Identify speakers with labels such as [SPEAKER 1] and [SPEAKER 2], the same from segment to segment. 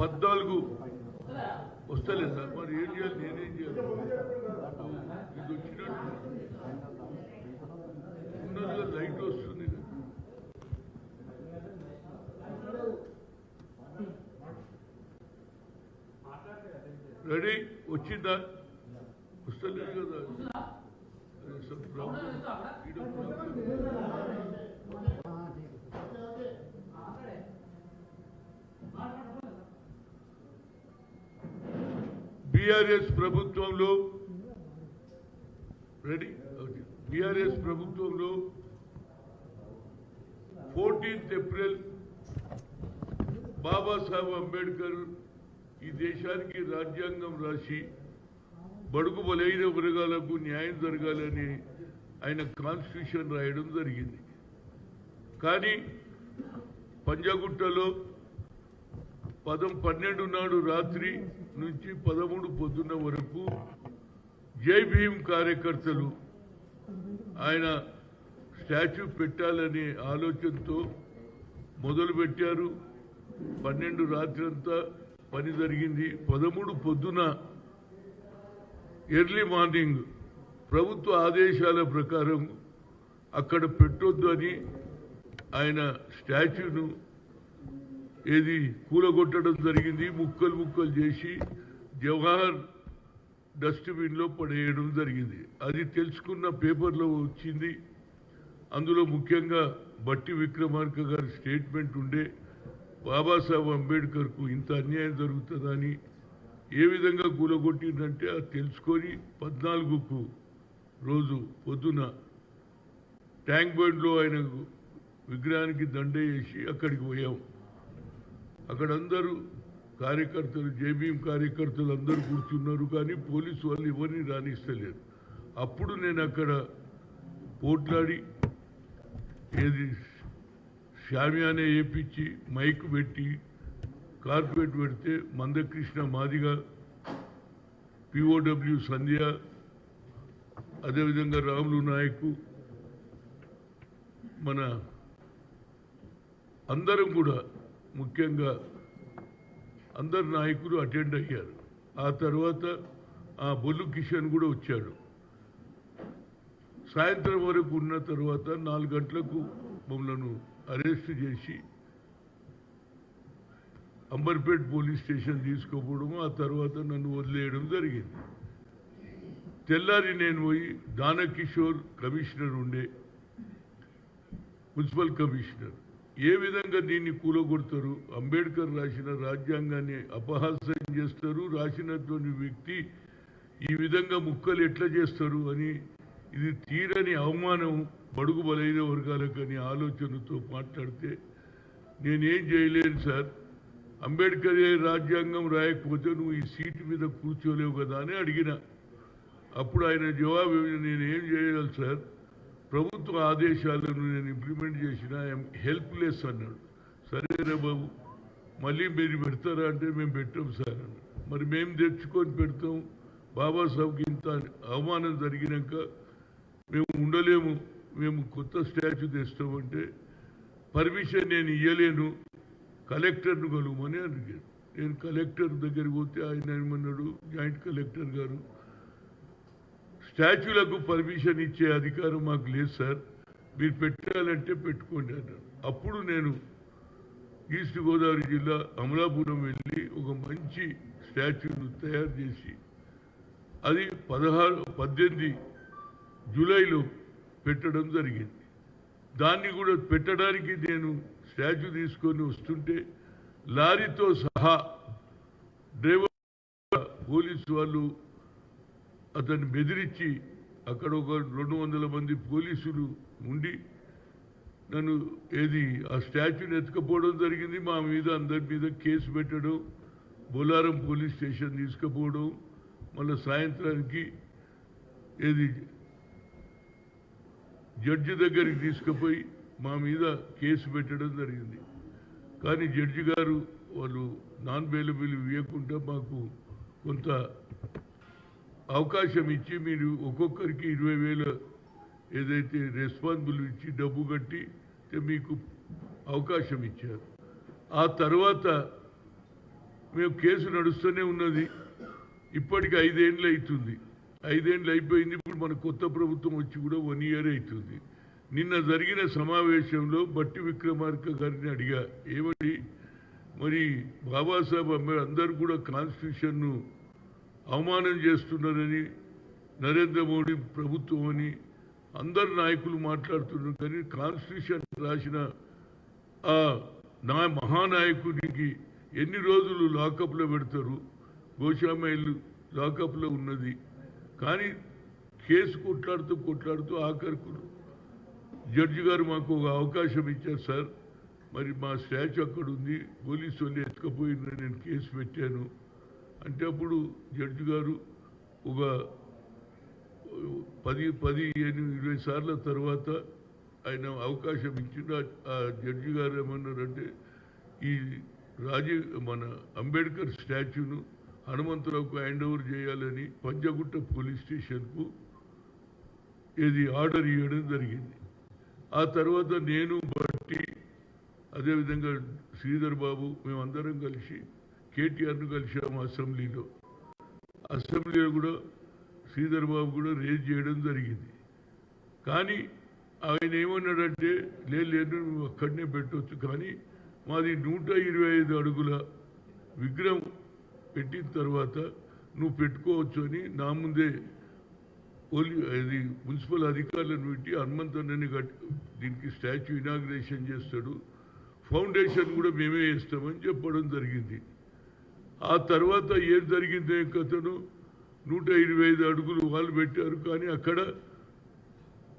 [SPEAKER 1] పద్నాలుగు. వస్తలేదు సార్ మరి ఏం చేయాలి నేనేం చేయాలి ఇది వచ్చినట్టు. ఉన్నదిగా లైట్ వస్తుంది. రెడీ? వచ్చిందా? వస్తలేదు కదా. అరే, బీఆర్ఎస్ ప్రభుత్వంలో రెడీ బీఆర్ఎస్ ప్రభుత్వంలో ఫోర్టీన్త్ ఏప్రిల్ బాబాసాహెబ్ అంబేద్కర్ ఈ దేశానికి రాజ్యాంగం రాసి బడుగు బలైన వర్గాలకు న్యాయం జరగాలని ఆయన కాన్స్టిట్యూషన్ రాయడం జరిగింది. కానీ పంజాగుట్టలో పదం పన్నెండు నాడు రాత్రి నుంచి పదమూడు పొద్దున్న వరకు జై భీమ్ కార్యకర్తలు. ఆయన స్టాచ్యూ పెట్టాలనే ఆలోచనతో మొదలు పెట్టారు. పన్నెండు రాత్రి అంతా పని జరిగింది. పదమూడు పొద్దున ఎర్లీ మార్నింగ్ ప్రభుత్వ ఆదేశాల ప్రకారం అక్కడ పెట్టొద్దు అని ఆయన స్టాచ్యూను ఏది కూలగొట్టడం జరిగింది ముక్కలు ముక్కలు చేసి జవహర్ డస్ట్బిన్లో పడేయడం జరిగింది. అది తెలుసుకున్న పేపర్లో వచ్చింది. అందులో ముఖ్యంగా బట్టి విక్రమార్క గారి స్టేట్మెంట్ ఉండే బాబాసాహెబ్ అంబేద్కర్కు ఇంత అన్యాయం జరుగుతుందని ఏ విధంగా కూలగొట్టిందంటే అది తెలుసుకొని పద్నాలుగుకు రోజు పొద్దున ట్యాంక్ బండ్లో ఆయన విగ్రహానికి దండ వేసి అక్కడికి పోయాం. అక్కడ అందరూ కార్యకర్తలు జేబీఎం కార్యకర్తలు అందరూ కూర్చున్నారు కానీ పోలీసు వాళ్ళు ఎవరిని రాణిస్తలేరు అప్పుడు నేను అక్కడ పోట్లాడి ఏది షామియానే వేపించి మైక్ పెట్టి కార్పెట్ పెడితే మందకృష్ణ మాదిగా పిఓడబ్ల్యూ సంధ్య అదేవిధంగా రాములు నాయకు మన అందరం కూడా ముఖ్యంగా అందరు నాయకులు అటెండ్ అయ్యారు. ఆ తర్వాత ఆ బొల్లు కిషన్ కూడా వచ్చాడు. సాయంత్రం వరకు ఉన్న తర్వాత నాలుగు గంటలకు మమ్మల్ని అరెస్ట్ చేసి అంబర్పేట్ పోలీస్ స్టేషన్ తీసుకోపోవడం ఆ తర్వాత నన్ను వదిలేయడం జరిగింది. తెల్లారి నేను పోయి దానకిషోర్ కమిషనర్ ఉండే మున్సిపల్ కమిషనర్. ఏ విధంగా దీన్ని కూలగొడతారు? అంబేద్కర్ రాసిన రాజ్యాంగాన్ని అపహాస్యం చేస్తారు. రాసినటువంటి వ్యక్తి ఈ విధంగా ముక్కలు ఎట్లా చేస్తారు అని ఇది తీరని అవమానం బడుగు బలైన వర్గాలకని ఆలోచనతో మాట్లాడితే నేనేం చేయలేను సార్. అంబేద్కర్ రాజ్యాంగం రాయకపోతే నువ్వు ఈ సీటు మీద కూర్చోలేవు కదా అని అడిగిన. అప్పుడు ఆయన జవాబు నేనేం నేను ఏం చేయాలి సార్? ప్రభుత్వ ఆదేశాలను నేను ఇంప్లిమెంట్ చేసిన ఐఎమ్ హెల్ప్లెస్ అన్నాడు. సరేరా బాబు మళ్ళీ మీరు పెడతారా అంటే మేము పెట్టాం సార్ అన్నాడు. మరి మేము తెచ్చుకొని పెడతాం. బాబాసాహెబ్కి ఇంత అవమానం జరిగినాక మేము ఉండలేము మేము కొత్త స్టాచ్యూ తెస్తామంటే పర్మిషన్ నేను ఇయ్యలేను కలెక్టర్ను కలుగుమని అడిగాను నేను కలెక్టర్ దగ్గరికి పోతే ఆయన ఏమన్నాడు జాయింట్ కలెక్టర్ గారు స్టాచ్యూలకు పర్మిషన్ ఇచ్చే అధికారం మాకు లేదు సార్. మీరు పెట్టాలంటే పెట్టుకోండి అన్నారు. అప్పుడు నేను ఈస్ట్ గోదావరి జిల్లా అమలాపురం వెళ్ళి ఒక మంచి స్టాచ్యూను తయారు చేసి అది పదహారు పద్దెనిమిది జూలైలో పెట్టడం జరిగింది. దాన్ని కూడా పెట్టడానికి నేను స్టాచ్యూ తీసుకొని వస్తుంటే లారీతో సహా డ్రైవర్ పోలీసు వాళ్ళు అతన్ని బెదిరించి అక్కడ ఒక రెండు వందల మంది పోలీసులు ఉండి నన్ను ఏది ఆ స్టాచ్యూని ఎత్తుకపోవడం జరిగింది. మా మీద అందరి మీద కేసు పెట్టడం బొలారం పోలీస్ స్టేషన్ తీసుకుపోవడం మళ్ళీ సాయంత్రానికి ఏది జడ్జి దగ్గరికి తీసుకుపోయి మా మీద కేసు పెట్టడం జరిగింది. కానీ జడ్జి గారు వాళ్ళు నాన్ బెయిలబుల్ ఇవ్వకుండా మాకు కొంత అవకాశం ఇచ్చి మీరు ఒక్కొక్కరికి ఇరవై వేల ఏదైతే రెస్పాన్సిబుల్ ఇచ్చి డబ్బు కట్టి మీకు అవకాశం ఇచ్చారు ఆ తర్వాత మేము కేసు నడుస్తూనే ఉన్నది. ఇప్పటికి ఐదేండ్లు అవుతుంది ఐదేండ్లు అయిపోయింది. ఇప్పుడు మన కొత్త ప్రభుత్వం వచ్చి కూడా వన్ ఇయర్ అవుతుంది నిన్న జరిగిన సమావేశంలో బట్టి విక్రమార్క గారిని అడిగా. ఏమని మరి బాబాసాహెబ్ అంబేద్కర్ అందరూ కూడా కాన్స్టిట్యూషన్ను అవమానం చేస్తున్నారని నరేంద్ర మోడీ ప్రభుత్వం అని అందరు నాయకులు మాట్లాడుతున్నారు. కానీ కాన్స్టిట్యూషన్ రాసిన ఆ నా మహానాయకుడికి ఎన్ని రోజులు లాకప్లో పెడతారు? గోషామైలు లాకప్లో ఉన్నది. కానీ కేసు కొట్లాడుతూ కొట్లాడుతూ ఆఖరుకు జడ్జి గారు మాకు ఒక అవకాశం ఇచ్చారు సార్. మరి మా స్టాచ్యూ అక్కడ ఉంది. పోలీసు వాళ్ళు ఎత్తుకపోయిందని నేను కేసు పెట్టాను. అంటే అప్పుడు జడ్జి గారు ఒక పది పది ఇరవై సార్ల తర్వాత ఆయన అవకాశం ఇచ్చిండు. ఆ- ఆ జడ్జి గారు ఏమన్నారంటే ఈ రాజీవ్ మన అంబేద్కర్ స్టాచ్యూను హనుమంతరావుకు హ్యాండ్ ఓవర్ చేయాలని పంజగుట్ట పోలీస్ స్టేషన్కు ఇది ఆర్డర్ ఇవ్వడం జరిగింది. ఆ తర్వాత నేను బట్టి అదేవిధంగా శ్రీధర్ బాబు మేమందరం కలిసి కేటీఆర్ను కలిసాము అసెంబ్లీలో. అసెంబ్లీలో కూడా శ్రీధర్ బాబు కూడా రేజ్ చేయడం జరిగింది. కానీ ఆయన ఏమన్నాడంటే లేదు లేదు నువ్వు అక్కడనే పెట్టవచ్చు కానీ మాది నూట ఇరవై ఐదు అడుగుల విగ్రహం పెట్టిన తర్వాత నువ్వు పెట్టుకోవచ్చు అని నా ముందే పోలీ అది మున్సిపల్ అధికారులను పెట్టి హనుమంతుని కట్టి దీనికి స్టాచ్యూ ఇనాగ్రేషన్ చేస్తాడు. ఫౌండేషన్ కూడా మేమే వేస్తామని చెప్పడం జరిగింది. ఆ తర్వాత ఏం జరిగిందే కథను నూట ఇరవై ఐదు అడుగులు వాళ్ళు పెట్టారు. కానీ అక్కడ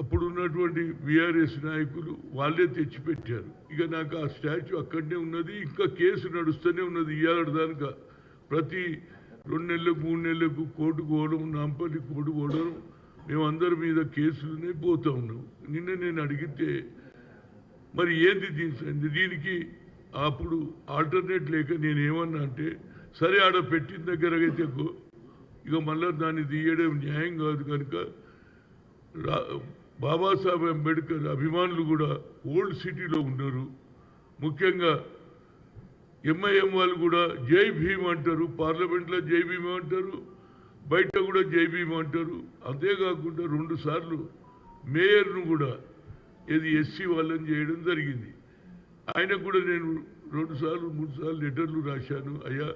[SPEAKER 1] అప్పుడు ఉన్నటువంటి బీఆర్ఎస్ నాయకులు వాళ్ళే తెచ్చిపెట్టారు. ఇక నాకు ఆ స్టాచ్యూ అక్కడనే ఉన్నది. ఇంకా కేసు నడుస్తూనే ఉన్నది. ఇవాళ దానిక ప్రతి రెండు నెలలకు మూడు నెలలకు కోర్టు పోవడం నాంపల్లి కోర్టు పోవడం మేమందరి మీద కేసులనే పోతూ ఉన్నాం. నిన్న నేను అడిగితే మరి ఏంది దీని దీనికి అప్పుడు ఆల్టర్నేట్ లేక నేను ఏమన్నా అంటే సరే ఆడ పెట్టిన దగ్గర అయితే ఇక మళ్ళీ దాన్ని తీయడం న్యాయం కాదు కనుక రా- బాబాసాహెబ్ అంబేద్కర్ అభిమానులు కూడా ఓల్డ్ సిటీలో ఉన్నారు. ముఖ్యంగా ఎంఐఎం వాళ్ళు కూడా జై భీమ్ అంటారు పార్లమెంట్లో జై భీమ్ అంటారు బయట కూడా జై భీమ్ అంటారు. అంతేకాకుండా రెండు సార్లు మేయర్ను కూడా ఇది ఎస్సీ వాళ్ళని చేయడం జరిగింది. ఆయనకు కూడా నేను రెండు సార్లు మూడు సార్లు లెటర్లు రాశాను. అయ్యా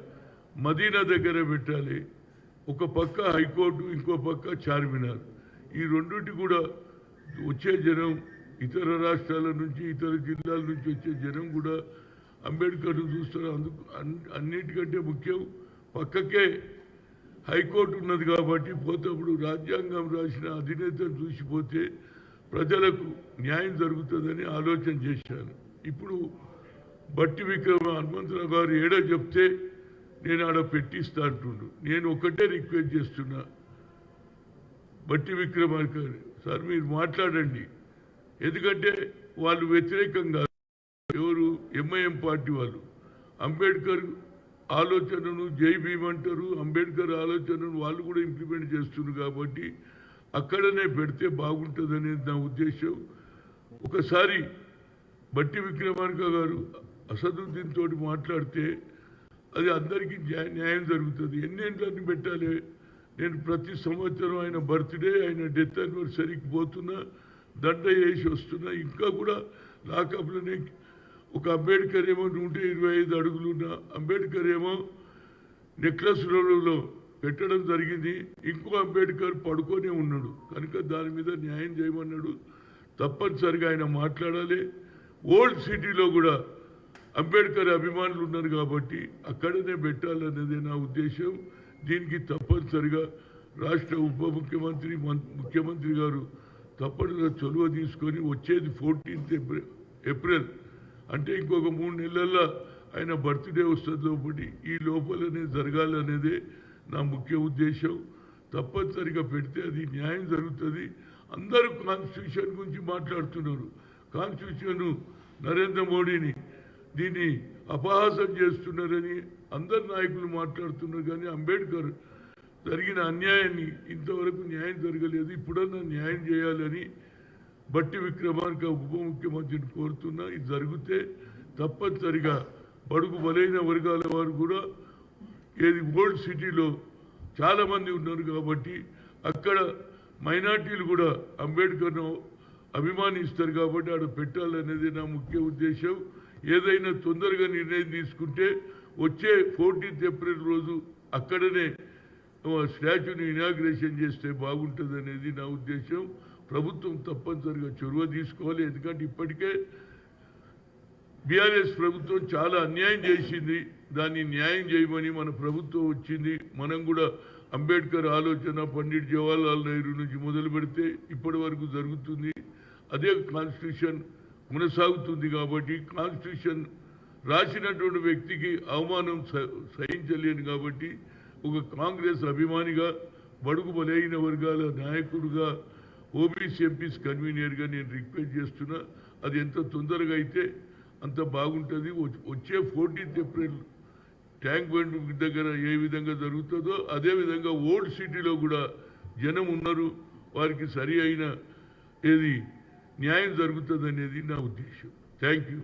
[SPEAKER 1] మదీనా దగ్గర పెట్టాలి. ఒక పక్క హైకోర్టు ఇంకో పక్క చార్మినార్. ఈ రెండింటి కూడా వచ్చే జనం ఇతర రాష్ట్రాల నుంచి ఇతర జిల్లాల నుంచి వచ్చే జనం కూడా అంబేద్కర్ను చూస్తారు. అందుకు అన్- అన్నిటికంటే ముఖ్యం పక్కకే హైకోర్టు ఉన్నది కాబట్టి పోతప్పుడు రాజ్యాంగం రాసిన అధినేతను చూసిపోతే ప్రజలకు న్యాయం జరుగుతుందని ఆలోచన చేశాను. ఇప్పుడు బట్టి విక్రమ హనుమంతరావు గారు ఏడో చెప్తే నేను ఆడ పెట్టిస్తా అంటుండు. నేను ఒకటే రిక్వెస్ట్ చేస్తున్నా. బట్టి విక్రమార్క సార్ మీరు మాట్లాడండి. ఎందుకంటే వాళ్ళు వ్యతిరేకంగా ఎవరు ఎంఐఎం పార్టీ వాళ్ళు. అంబేద్కర్ ఆలోచనను జై భీమ్ అంటారు. అంబేద్కర్ ఆలోచనను వాళ్ళు కూడా ఇంప్లిమెంట్ చేస్తున్నారు కాబట్టి అక్కడనే పెడితే బాగుంటుందనేది నా ఉద్దేశం. ఒకసారి బట్టి విక్రమార్క గారు అసదుద్దీన్ తోటి మాట్లాడితే అది అందరికీ న్యాయం జరుగుతుంది. ఎన్నేళ్ళని పెట్టాలి? నేను ప్రతి సంవత్సరం ఆయన బర్త్డే ఆయన డెత్ యానివర్సరీకి పోతున్నా దండ వేసి వస్తున్నా. ఇంకా కూడా లాకప్లోనే ఒక అంబేద్కర్ ఏమో నూట ఇరవై ఐదు అడుగులున్న అంబేద్కర్ ఏమో నెక్లెస్ రోడ్లో పెట్టడం జరిగింది. ఇంకో అంబేద్కర్ పడుకొనే ఉన్నాడు. కనుక దాని మీద న్యాయం చేయమన్నాడు. తప్పనిసరిగా ఆయన మాట్లాడాలి. ఓల్డ్ సిటీలో కూడా అంబేద్కర్ అభిమానులు ఉన్నారు కాబట్టి అక్కడనే పెట్టాలన్నదే నా ఉద్దేశం. దీనికి తప్పనిసరిగా రాష్ట్ర ఉప ముఖ్యమంత్రి మం- ముఖ్యమంత్రి గారు తప్పనిసరిగా చొలువ తీసుకొని వచ్చేది ఫోర్టీన్త్ ఏప్రిల్ ఏప్రిల్. అంటే ఇంకొక మూడు నెలల్లో ఆయన బర్త్డే వస్తుంది లోపలి ఈ లోపలనే జరగాలనేదే నా ముఖ్య ఉద్దేశం. తప్పనిసరిగా పెడితే అది న్యాయం జరుగుతుంది. అందరూ కాన్స్టిట్యూషన్ గురించి మాట్లాడుతున్నారు. కాన్స్టిట్యూషన్ నరేంద్ర మోడీని దీన్ని అపహాసం చేస్తున్నారని అందరు నాయకులు మాట్లాడుతున్నారు కానీ అంబేద్కర్ జరిగిన అన్యాయాన్ని ఇంతవరకు న్యాయం జరగలేదు ఇప్పుడన్నా న్యాయం చేయాలని బట్టి విక్రమార్క ఉప ముఖ్యమంత్రిని కోరుతున్నా. ఇది జరిగితే తప్పనిసరిగా బడుగు బలైన వర్గాల వారు కూడా ఏది ఓల్డ్ సిటీలో చాలామంది ఉన్నారు కాబట్టి అక్కడ మైనార్టీలు కూడా అంబేద్కర్ను అభిమానిస్తారు కాబట్టి ఆడ పెట్టాలనేది నా ముఖ్య ఉద్దేశం. ఏదైనా తొందరగా నిర్ణయం తీసుకుంటే వచ్చే ఫోర్టీన్త్ ఏప్రిల్ రోజు అక్కడనే స్టాచ్యూని ఇనాగ్రేషన్ చేస్తే బాగుంటుంది అనేది నా ఉద్దేశం. ప్రభుత్వం తప్పనిసరిగా చొరవ తీసుకోవాలి. ఎందుకంటే ఇప్పటికే బీఆర్ఎస్ ప్రభుత్వం చాలా అన్యాయం చేసింది. దాన్ని న్యాయం చేయమని మన ప్రభుత్వం వచ్చింది. మనం కూడా అంబేద్కర్ ఆలోచన పండిట్ జవహర్లాల్ నెహ్రూ నుంచి మొదలు పెడితే ఇప్పటి వరకు జరుగుతుంది. అదే కాన్స్టిట్యూషన్ కొనసాగుతుంది కాబట్టి కాన్స్టిట్యూషన్ రాసినటువంటి వ్యక్తికి అవమానం సహించలేను కాబట్టి ఒక కాంగ్రెస్ అభిమానిగా బడుగు బలైన వర్గాల నాయకుడుగా ఓబీసీ ఎంపీస్ కన్వీనియర్గా నేను రిక్వెస్ట్ చేస్తున్నా. అది ఎంత తొందరగా అయితే అంత బాగుంటుంది. వచ్చే ఫోర్టీన్త్ ఏప్రిల్ ట్యాంక్ బండ్ దగ్గర ఏ విధంగా జరుగుతుందో అదే విధంగా ఓల్డ్ సిటీలో కూడా జనం ఉన్నారు. వారికి సరి అయిన ఏది న్యాయం జరుగుతుంది అనేది నా ఉద్దేశం. Thank you